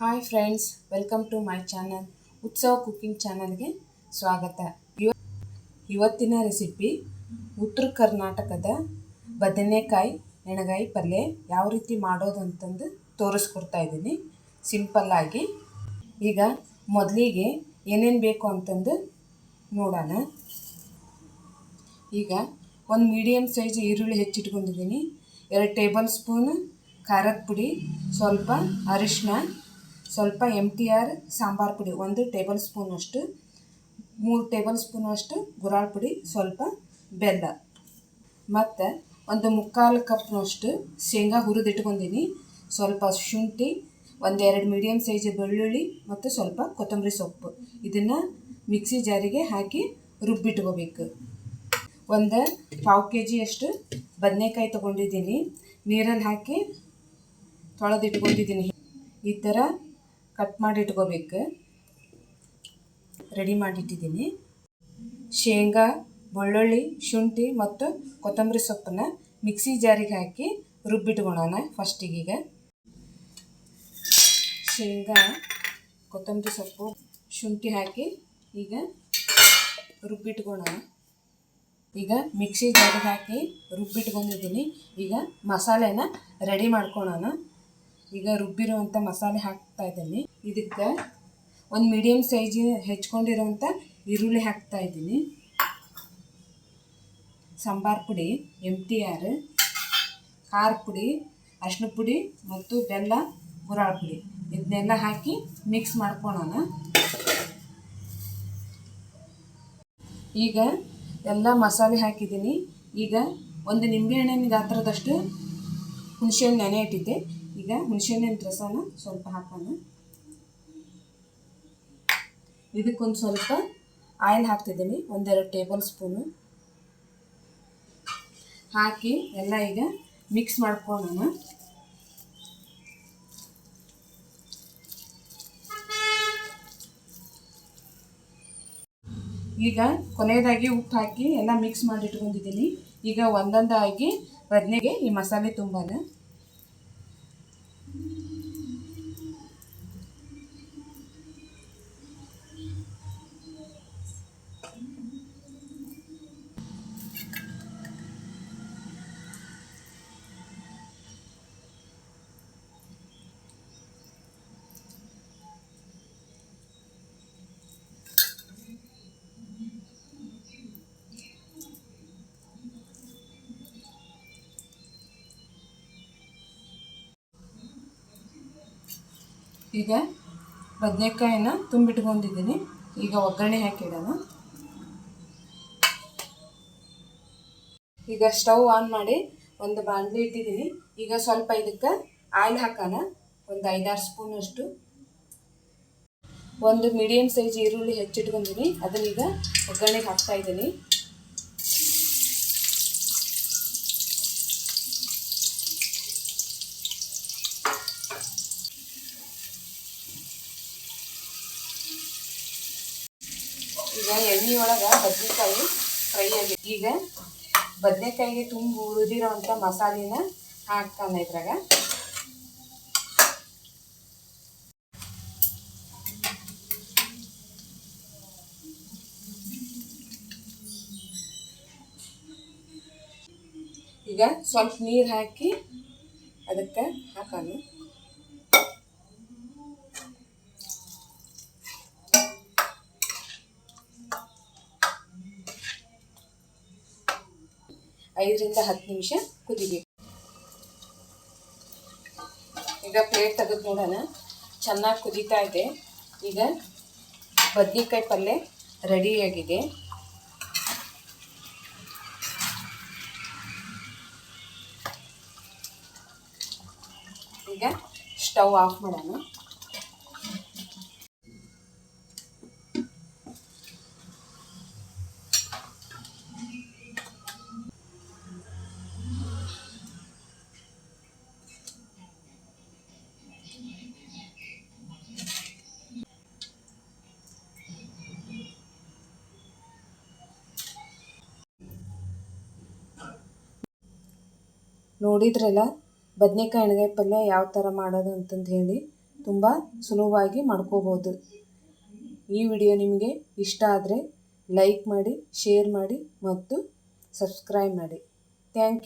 Hi friends welcome to my channel Utsava cooking ಚಾನಲ್ಗೆ ಸ್ವಾಗತ. ಇವ ಇವತ್ತಿನ ರೆಸಿಪಿ ಉತ್ತರ ಕರ್ನಾಟಕದ ಬದನೆಕಾಯಿ ಎಣಗಾಯಿ ಪಲ್ಯ ಯಾವ ರೀತಿ ಮಾಡೋದು ಅಂತಂದು ತೋರಿಸ್ಕೊಡ್ತಾ ಇದ್ದೀನಿ. ಸಿಂಪಲ್ಲಾಗಿ ಈಗ ಮೊದಲಿಗೆ ಏನೇನು ಬೇಕು ಅಂತಂದು ನೋಡೋಣ. ಈಗ ಒಂದು ಮೀಡಿಯಮ್ ಸೈಜ್ ಈರುಳ್ಳಿ ಹೆಚ್ಚಿಟ್ಕೊಂಡಿದ್ದೀನಿ. ಎರಡು ಟೇಬಲ್ ಸ್ಪೂನ್ ಖಾರದ ಪುಡಿ, ಸ್ವಲ್ಪ ಅರಿಶಿನ ಸ್ವಲ್ಪ ಎಂ ಟಿ ಆರ್ ಸಾಂಬಾರು ಪುಡಿ ಒಂದು ಟೇಬಲ್ ಸ್ಪೂನಷ್ಟು ಮೂರು ಟೇಬಲ್ ಸ್ಪೂನಷ್ಟು ಗುರಾಳ್ ಪುಡಿ, ಸ್ವಲ್ಪ ಬೆಲ್ಲ. ಮತ್ತು ಒಂದು ಮುಕ್ಕಾಲು ಕಪ್ನಷ್ಟು ಶೇಂಗಾ ಹುರಿದಿಟ್ಕೊಂಡಿನಿ ಸ್ವಲ್ಪ ಶುಂಠಿ ಒಂದೆರಡು ಮೀಡಿಯಮ್ ಸೈಜ್ ಬೆಳ್ಳುಳ್ಳಿ ಮತ್ತು ಸ್ವಲ್ಪ ಕೊತ್ತಂಬರಿ ಸೊಪ್ಪು. ಇದನ್ನು ಮಿಕ್ಸಿ ಜಾರಿಗೆ ಹಾಕಿ ರುಬ್ಬಿಟ್ಕೋಬೇಕು. ಒಂದು ಪಾವು ಕೆ ಜಿಯಷ್ಟು ಬದನೆಕಾಯಿ ತೊಗೊಂಡಿದ್ದೀನಿ. ನೀರಲ್ಲಿ ಹಾಕಿ ತೊಳೆದಿಟ್ಕೊಂಡಿದ್ದೀನಿ. ಈ ಥರ ಕಟ್ ಮಾಡಿ ಇಟ್ಕೋಬೇಕು ರೆಡಿ ಮಾಡಿಟ್ಟಿದ್ದೀನಿ. ಶೇಂಗಾ, ಬೆಳ್ಳುಳ್ಳಿ, ಶುಂಠಿ ಮತ್ತು ಕೊತ್ತಂಬರಿ ಸೊಪ್ಪನ್ನ ಮಿಕ್ಸಿ ಜಾರಿಗೆ ಹಾಕಿ ರುಬ್ಬಿಟ್ಕೊಳ್ಳೋಣ ಫಸ್ಟಿಗೀಗ ಶೇಂಗಾ, ಕೊತ್ತಂಬರಿ ಸೊಪ್ಪು, ಶುಂಠಿ ಹಾಕಿ ಈಗ ರುಬ್ಬಿಟ್ಕೊಳ್ಳೋಣ. ಈಗ ಮಿಕ್ಸಿ ಜಾರಿಗೆ ಹಾಕಿ ರುಬ್ಬಿಟ್ಕೊಂಡಿದ್ದೀನಿ. ಈಗ ಮಸಾಲೆನ ರೆಡಿ ಮಾಡ್ಕೊಳ್ಳೋಣ. ಈಗ ರುಬ್ಬಿರುವಂಥ ಮಸಾಲೆ ಹಾಕ್ತಾ ಇದ್ದೀನಿ. ಇದಕ್ಕೆ ಒಂದು ಮೀಡಿಯಮ್ ಸೈಜ್ ಹೆಚ್ಕೊಂಡಿರೋಂಥ ಈರುಳ್ಳಿ ಹಾಕ್ತಾ ಇದ್ದೀನಿ. ಸಾಂಬಾರು ಪುಡಿ ಎಂ ಟಿ ಆರ್ ಖಾರ ಪುಡಿ ಅರಿಶಿನ ಪುಡಿ ಮತ್ತು ಬೆಲ್ಲ, ಗುರಾಳ ಪುಡಿ. ಇದನ್ನೆಲ್ಲ ಹಾಕಿ ಮಿಕ್ಸ್ ಮಾಡ್ಕೊಳೋಣ. ಈಗ ಎಲ್ಲ ಮಸಾಲೆ ಹಾಕಿದ್ದೀನಿ. ಈಗ ಒಂದು ನಿಂಬೆಹಣ್ಣಿನ ಗಾತ್ರದಷ್ಟು ಹುಣಸೆಹಣ್ಣು ನೆನೆ ಇಟ್ಟಿದ್ದೆ. ಈಗ ಹುಣಸೆಹಣ್ಣಿನ ರಸನ ಸ್ವಲ್ಪ ಹಾಕೋಣ. ಇದಕ್ಕೊಂದು ಸ್ವಲ್ಪ ಆಯಿಲ್ ಹಾಕ್ತಿದ್ದೀನಿ, ಒಂದೆರಡು ಟೇಬಲ್ ಸ್ಪೂನು. ಹಾಕಿ ಎಲ್ಲ ಈಗ ಮಿಕ್ಸ್ ಮಾಡ್ಕೊಳ್ಳೋಣ. ಈಗ ಕೊನೆಯದಾಗಿ ಉಪ್ಪು ಹಾಕಿ ಎಲ್ಲ ಮಿಕ್ಸ್ ಮಾಡಿ ಇಟ್ಕೊಂಡಿದ್ದೀನಿ ಈಗ ಒಂದೊಂದಾಗಿ ಬದನೆಗೆ ಈ ಮಸಾಲೆ ತುಂಬಾನ. ಈಗ ಬದನೆಕಾಯಿನ ತುಂಬಿಟ್ಕೊಂಡಿದ್ದೀನಿ. ಈಗ ಒಗ್ಗರಣೆ ಹಾಕಿಡೋಣ. ಈಗ ಸ್ಟವ್ ಆನ್ ಮಾಡಿ ಒಂದು ಬಾಣಲಿ ಇಟ್ಟಿದ್ದೀನಿ. ಈಗ ಸ್ವಲ್ಪ ಇದಕ್ಕೆ ಆಯಿಲ್ ಹಾಕೋಣ. ಒಂದು ಐದಾರು ಸ್ಪೂನಷ್ಟು ಒಂದು ಮೀಡಿಯಮ್ ಸೈಜ್ ಈರುಳ್ಳಿ ಹೆಚ್ಚಿಟ್ಕೊಂಡಿದ್ದೀನಿ. ಅದನ್ನೀಗ ಒಗ್ಗರಣೆಗೆ ಹಾಕ್ತಾ ಇದ್ದೀನಿ. ಈಗ ಎಣ್ಣೆ ಒಳಗೆ ಬದನೆಕಾಯಿ ಫ್ರೈ ಆಗಿ ಈಗ ಬದನೆಕಾಯಿಗೆ ತುಂಬ ಉಳಿದಿರೋವಂಥ ಮಸಾಲಿನ ಹಾಕ್ತಾನೆ ಇದ್ರಾಗ. ಈಗ ಸ್ವಲ್ಪ ನೀರು ಹಾಕಿ ಅದಕ್ಕೆ ಹಾಕೋಣ. ಐದರಿಂದ ಹತ್ತು ನಿಮಿಷ ಕುದಿಬೇಕು. ಈಗ ಪ್ಲೇಟ್ ತೆಗೆದು ನೋಡೋಣ. ಚೆನ್ನಾಗಿ ಕುದೀತಾ ಇದೆ. ಈಗ ಬದ್ನಿಕಾಯಿ ಪಲ್ಯ ರೆಡಿಯಾಗಿದೆ ಈಗ ಸ್ಟವ್ ಆಫ್ ಮಾಡೋಣ. ನೋಡಿದ್ರಲ್ಲ, ಬದನೆಕಾಯಿ ಎಣ್ಗಾಯಿ ಪಲ್ಯ ಯಾವ ಥರ ಮಾಡೋದು ಅಂತಂದು ಹೇಳಿ ತುಂಬ ಸುಲಭವಾಗಿ ಮಾಡ್ಕೋಬೋದು. ಈ ವಿಡಿಯೋ ನಿಮಗೆ ಇಷ್ಟ ಆದರೆ ಲೈಕ್ ಮಾಡಿ, ಶೇರ್ ಮಾಡಿ ಮತ್ತು ಸಬ್ಸ್ಕ್ರೈಬ್ ಮಾಡಿ. Thank you.